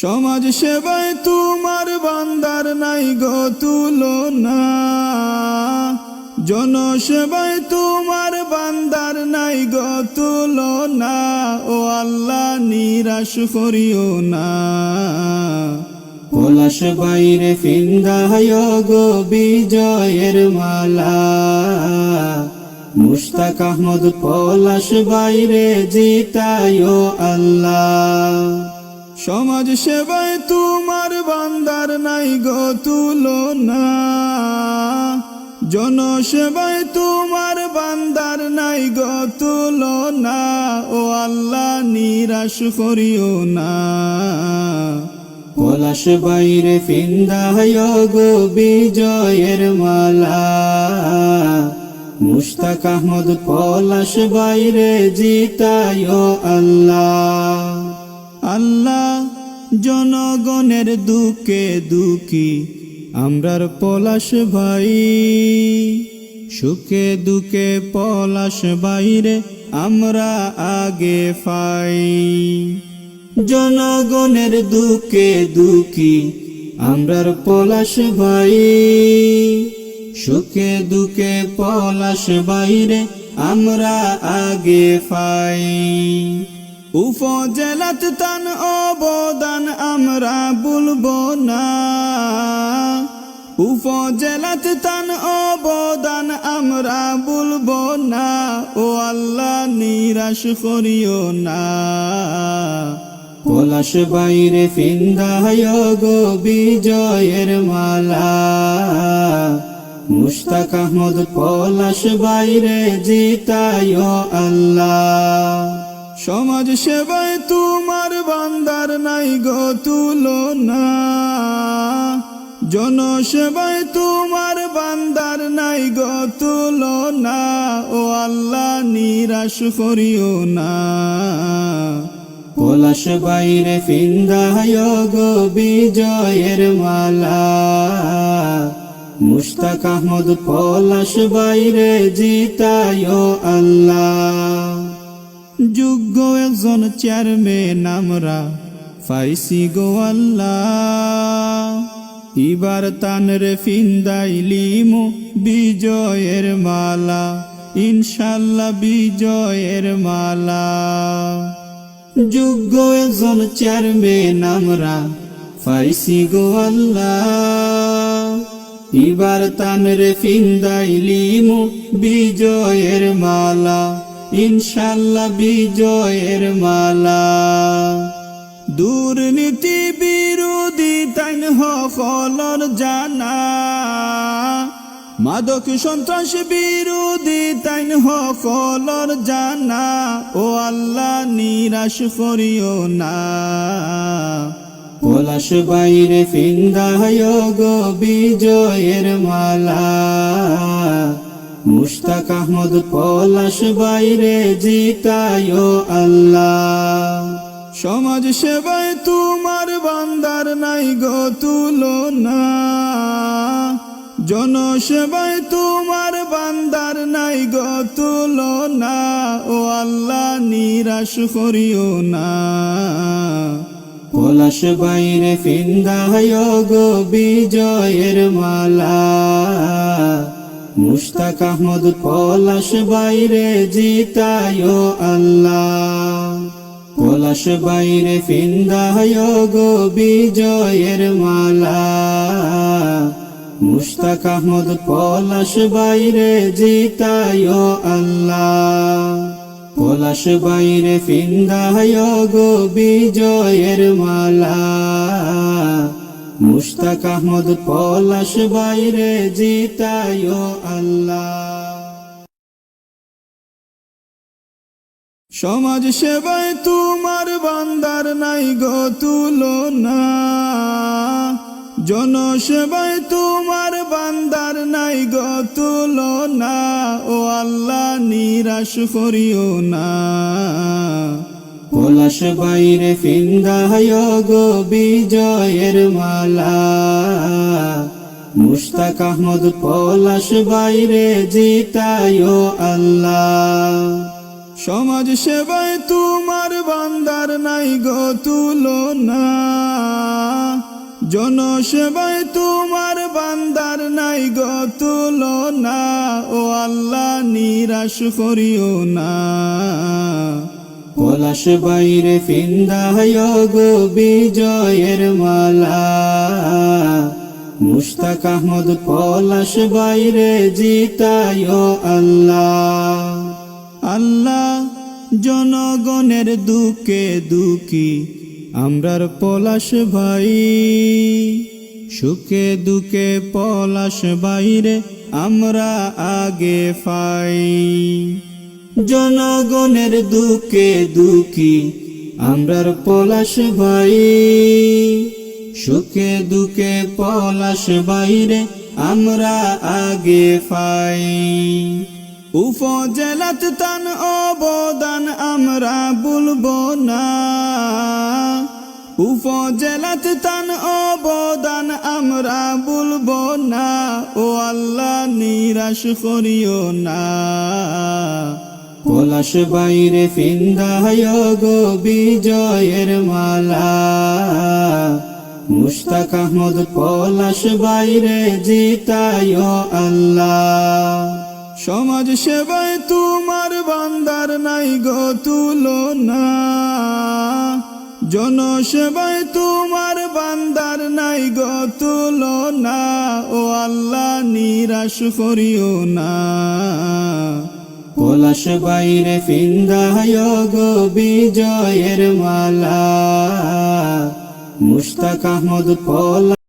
সমাজ সেবায় তোমার বান্দার নাই গো তুলনা। জনসেবায় তোমার বান্দার নাই গো তুলনা। ও আল্লাহ, নিরাশ করিও না। পলাশ বাইরে ফিন্দায় গো বিজয়ের মালা। মুস্তাক আহমদ পলাশ বাইরে জিতায় আল্লাহ। সমাজ সেবায় তোমার বান্দার নাই গো তুলনা। জনসেবায় তোমার বান্দার নাই গো তুলনা। ও আল্লাহ, নিরাশ করিও না। পলাশ বাইরে ফিন্দায় গো বিজয়ের মালা। মুস্তাক আহমদ পলাশ বাইরে জিতায় আল্লাহ। আল্লাহ জনগণের দুঃখে দুঃখী, আমরার পলাশ ভাই। সুখে দুঃখে পলাশ বাইরে আমরা আগে পাই। জনগণের দুঃখে দুঃখী, আমরার পলাশ ভাই। সুখে দুঃখে পলাশ বাইরে আমরা আগে পাই। উপজেলাত তান অবদান আমরা বলব না। উপজেলাত তান অবদান আমরা বলব না। ও আল্লাহ নিরাশ করিও না। পলাশ বাইরে ফিন্দায় গো বিজয়ের মালা। মুস্তাক আহমদ পলাশ বাইরে জিতায় আল্লাহ। সমাজ সেবায় তোমার বান্দার নাই গো তুলনা। জনসেবায় তোমার বান্দার নাই গো তুলনা। ও আল্লাহ, নিরাশ করিও না। পলাশ বাইরে ফিন্দায় গো বিজয়ের মালা। মুস্তাক আহমদ পলাশ বাইরে জিতায় আল্লাহ। যোগ্য একজন চেয়ারম্যান আমরা ফাইসি গো আল্লাহ। এবার তানরে ফিন্দাইলিমু বিজয়ের মালা, ইনশাল্লাহ বিজয়ের মালা। যোগ্য একজন চেয়ারম্যান আমরা ফাইসি গো আল্লাহ। এবার তানরে ফিন্দাইলিমু বিজয়ের মালা ইনশাল্লাহ বিজয়ের মালা। দুর্নীতি বিরোধী তাইন হকলর জানা। মাদক সন্ত্রাস বিরোধী তাইন হকলর জানা। ও আল্লাহ নিরাশ করিও না। পলাশ বাইরে ফিন্দায় গো বিজয়ের মালা। মুস্তাক আহমদ পলাশ বাইরে জিতায় আল্লাহ। সমাজ সেবায় তোমার বান্দার নাই গো তুলনা। জনসেবায় তোমার বান্দার নাই গো তুলনা। ও আল্লাহ, নিরাশ করিও না। পলাশ বাইরে ফিন্দায় গো বিজয়ের মালা। মুস্তাক আহমদ পলাশ বাইরে জিতায় আল্লাহ। পলাশ বাইরে ফিন্দায় গো বিজয়ের মালা। মুস্তাক আহমদ পলাশ বাইরে জিতায় আল্লাহ। পলাশ বাইরে ফিন্দায় গো বিজয়ের মালা। মুস্তাক আহমদ পলাশ বাইরে জিতায় আল্লাহ। সমাজ সেবায় তোমার বান্দার নাই গো তুলনা। জনসেবায় তোমার বান্দার নাই গো তুলনা। ও আল্লাহ নিরাশ করিও না। পলাশ বাইরে ফিন্দায় বিজয়ের মালা। মুস্তাক আহমদ পলাশ বাইরে জিতায় আল্লাহ। সমাজ সেবায় তোমার বান্দার নাই গো তুলনা। জনসেবায় তোমার বান্দার নাই গো তুলনা। ও আল্লাহ নিরাশ করিও না। পলাশ বাইরে ফিন্দায় গো বিজয়ের মালা। মুস্তাক আহমদ পলাশ বাইরে জিতায় আল্লাহ। আল্লাহ জনগণের দুঃখে দুঃখী, আমরার পলাশ ভাই। সুখে দুকে পলাশ বাইরে আমরা আগে পাই জনগণের দুঃখে দুঃখী, আমরার পলাশ ভাই। সুখে দুঃখে পলাশ বাইরে আমরা আগে পাই। উপজেলাত তান অবদান আমরা বলব না। উপজেলাত তান অবদান আমরা বলব না। ও আল্লাহ নিরাশ করিও না। পলাশ বাইরে ফিন্দায় গো বিজয়ের মালা। মুস্তাক আহমদ পলাশ বাইরে জিতায় আল্লাহ। সমাজ সেবায় তোমার বান্দার নাই গো তুলনা। জনসেবায় তোমার বান্দার নাই গো তুলনা। ও আল্লাহ নিরাশ করিও না। পলাশ বাইরে ফিন্দায় গো বিজয়ের মালা। মুস্তাক আহমদ পলাশ